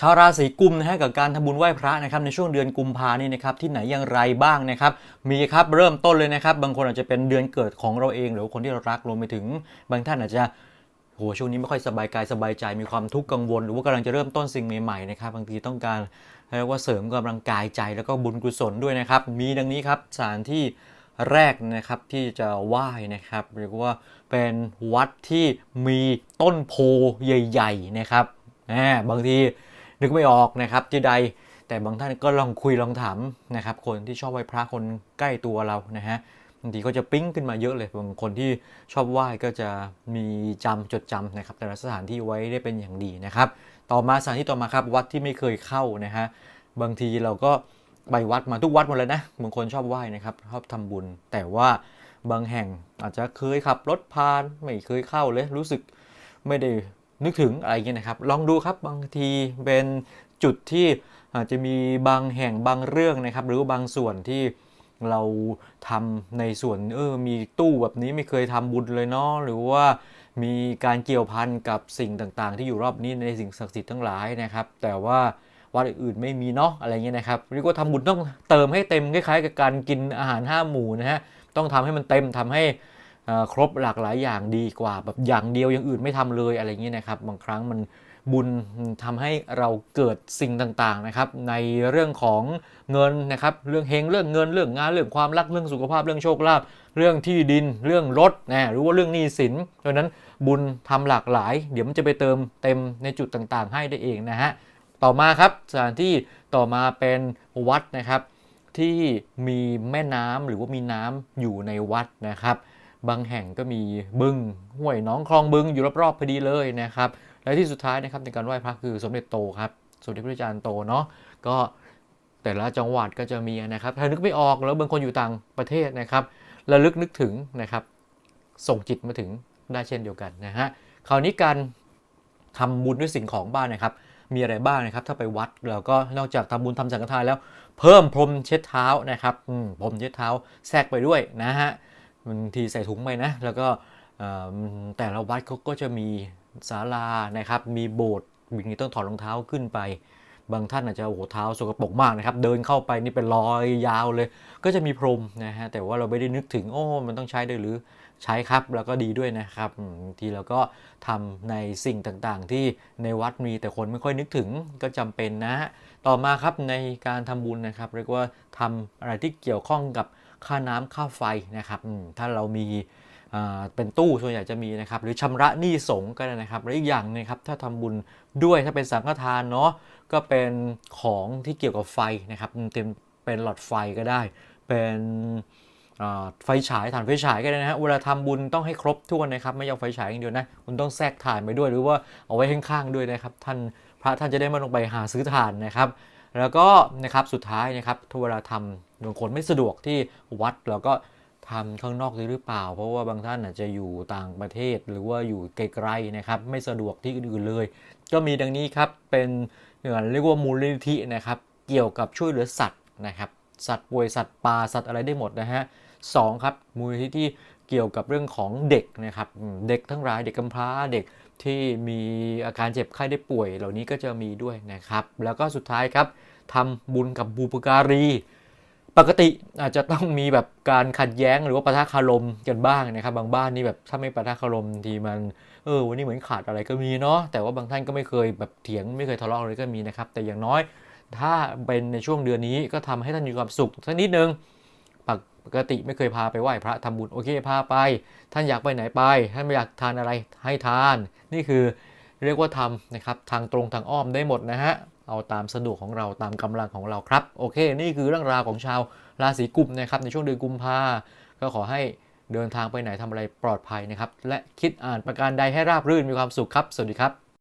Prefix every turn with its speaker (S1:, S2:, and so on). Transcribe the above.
S1: ชาวราศีกุมนะฮะกับการทำบุญไหว้พระนะครับในช่วงเดือนกุมภานี่นะครับที่ไหนอย่างไรบ้างนะครับมีครับเริ่มต้นเลยนะครับ บางคนอาจจะเป็นเดือนเกิดของเราเอง หรือคนที่เรารักรวมไปถึง บางท่านอาจจะโหช่วงนี้ไม่ค่อยสบายกายสบายใจมีความทุกข์กังวล หรือว่ากำลังจะเริ่มต้นสิ่งใหม่ๆนะครับบางทีต้องการเรียกว่าเสริมกำลังกายใจแล้วก็บุญกุศลด้วยนะครับ มีดังนี้ครับสถานที่แรกนะครับที่จะไหว้นะครับเรียกว่าเป็นวัดที่มีต้นโพใหญ่ ๆนะครับแหมบางที นึกไม่ออกนะครับที่ใด แต่บางท่านก็ลองคุยลองถามนะครับคนที่ชอบไหว้พระคนใกล้ตัวเรานะฮะบางทีก็จะปิ้งขึ้นมาเยอะเลยบางคนที่ชอบไหว้ก็จะมีจำจดจำนะครับแต่ละสถานที่ไว้ได้เป็นอย่างดีนะครับ ต่อมาสถานที่ต่อมาครับวัดที่ไม่เคยเข้านะฮะบางทีเราก็ไปวัดมาทุกวัดหมดเลยนะบางคนชอบไหว้นะครับชอบทำบุญ แต่ว่าบางแห่งอาจจะเคยขับรถผ่านไม่เคยเข้าเลยรู้สึกไม่ได้ นึกถึงอะไรเงี้ยนะครับ ลองดูครับบางทีเป็นจุดที่อาจจะมีบางแห่งบางเรื่องนะครับ หรือว่าบางส่วนที่เราทำในส่วนเออมีตู้แบบนี้ไม่เคยทำบุญเลยเนาะหรือว่ามีการเกี่ยวพันกับสิ่งต่างๆ ที่อยู่รอบนี้ในสิ่งศักดิ์สิทธิ์ทั้งหลายนะครับ แต่ว่าวัดอื่นๆไม่มีเนาะอะไรเงี้ยนะครับเรียกว่าทำบุญต้องเติมให้เต็มคล้ายๆ กับการกินอาหารห้าหมู่นะฮะต้องทำให้มันเต็มทำให้ ครบหลากหลายอย่างดีกว่าแบบอย่างเดียวอย่างอื่นไม่ทำเลยอะไรเงี้ยนะครับ บางครั้งมันบุญทำให้เราเกิดสิ่งต่างๆนะครับ ในเรื่องของเงินนะครับ เรื่องเฮงเรื่องเงินเรื่องงานเรื่องความรักเรื่องสุขภาพเรื่องโชคลาภเรื่องที่ดินเรื่องรถนะหรือว่าเรื่องหนี้สินดังนั้นบุญทำหลากหลาย เดี๋ยวมันจะไปเติมเต็มในจุดต่างๆ ให้ได้เองนะฮะต่อมาครับสถานที่ต่อมาเป็นวัดนะครับ ที่มีแม่น้ำหรือว่ามีน้ำอยู่ในวัดนะครับ บางแห่งก็มีบึงห้วยน้องคลองบึงอยู่รอบๆพอดีเลยนะครับ และที่สุดท้ายนะครับในการไหว้พระคือสมเด็จโตครับสมเด็จพระอาจารย์โตเนาะก็แต่ละจังหวัดก็จะมีนะครับ ถ้านึกไม่ออกแล้วบางคนอยู่ต่างประเทศนะครับระลึกนึกถึงนะครับ ส่งจิตมาถึงได้เช่นเดียวกันนะฮะคราวนี้การทำบุญด้วยสิ่งของบ้านนะครับ มีอะไรบ้างนะครับ ถ้าไปวัดเราก็นอกจากทำบุญทำสังฆทานแล้ว เพิ่มพรมเช็ดเท้านะครับพรมเช็ดเท้าแทรกไปด้วยนะฮะ บางทีใส่ถุงไปนะ แล้วก็แต่ละวัดเขาก็จะมีศาลานะครับ มีโบสถ์บางทีต้องถอดรองเท้าขึ้นไป บางท่านอาจจะโอ้โหเท้าสกปรกมากนะครับ เดินเข้าไปนี่เป็นรอยยาวเลย ก็จะมีพรมนะฮะ แต่ว่าเราไม่ได้นึกถึง โอ้ มันต้องใช้ด้วยหรือใช้ครับ แล้วก็ดีด้วยนะครับบางทีเราก็ทำในสิ่งต่างๆ ที่ในวัดมีแต่คนไม่ค่อยนึกถึงก็จำเป็นนะฮะต่อมาครับในการทำบุญนะครับ เรียกว่าทำอะไรที่เกี่ยวข้องกับ ค่าน้ำค่าไฟนะครับถ้าเรามีเป็นตู้ส่วนใหญ่จะมีนะครับ หรือชำระหนี้สงก็ได้นะครับและอีกอย่างนึงครับถ้าทำบุญด้วยถ้าเป็นสังฆทานเนาะก็เป็นของที่เกี่ยวกับไฟนะครับเป็นเป็นหลอดไฟก็ได้ เป็นไฟฉายถ่านไฟฉายก็ได้นะฮะเวลาทำบุญต้องให้ครบถ้วนนะครับ ไม่เอาไฟฉายอย่างเดียวนะคุณต้องแทรกถ่านไปด้วย หรือว่าเอาไว้ข้างๆด้วยนะครับ ท่านพระท่านจะได้ไม่ต้องไปหาซื้อถ่านนะครับ แล้วก็นะครับสุดท้ายนะครับถ้าเวลาทำ บางคนไม่สะดวกที่วัดเราก็ทำข้างนอกหรือเปล่า เพราะว่าบางท่านอาจจะอยู่ต่างประเทศหรือว่าอยู่ไกลๆนะครับ ไม่สะดวกที่อื่นเลย ก็มีดังนี้ครับเป็นเอ่อเรียกว่ามูลนิธินะครับ เกี่ยวกับช่วยเหลือสัตว์นะครับ สัตว์ป่วยสัตว์ป่าสัตว์อะไรได้หมดนะฮะสองครับมูลนิธิที่เกี่ยวกับเรื่องของเด็กนะครับเด็กทั้งหลายเด็กกำพร้าเด็กที่มีอาการเจ็บไข้ได้ป่วย เหล่านี้ก็จะมีด้วยนะครับ แล้วก็สุดท้ายครับทำบุญกับบูปการี ปกติอาจจะต้องมีแบบการขัดแย้งหรือว่าปะทะคารมกันบ้างนะครับ บางบ้านนี่แบบถ้าไม่ปะทะคารมทีมันเออวันนี้เหมือนขาดอะไรก็มีเนาะแต่ว่าบางท่านก็ไม่เคยแบบเถียงไม่เคยทะเลาะอะไรก็มีนะครับ แต่อย่างน้อย ถ้าเป็นในช่วงเดือนนี้ก็ทำให้ท่านมีความสุขสักนิดนึงปกติไม่เคยพาไปไหว้พระทำบุญโอเคพาไป ท่านอยากไปไหนไป ท่านไม่อยากทานอะไรให้ทาน นี่คือเรียกว่าทำนะครับทางตรงทางอ้อมได้หมดนะฮะ เอาตามสะดวกของเราตามกำลังของเราครับ โอเค นี่คือเรื่องราวของชาวราศีกุมนะครับในช่วงเดือนกุมภาก็ขอให้เดินทางไปไหนทำอะไรปลอดภัยนะครับ และคิดอ่านประการใดให้ราบรื่นมีความสุขครับ สวัสดีครับ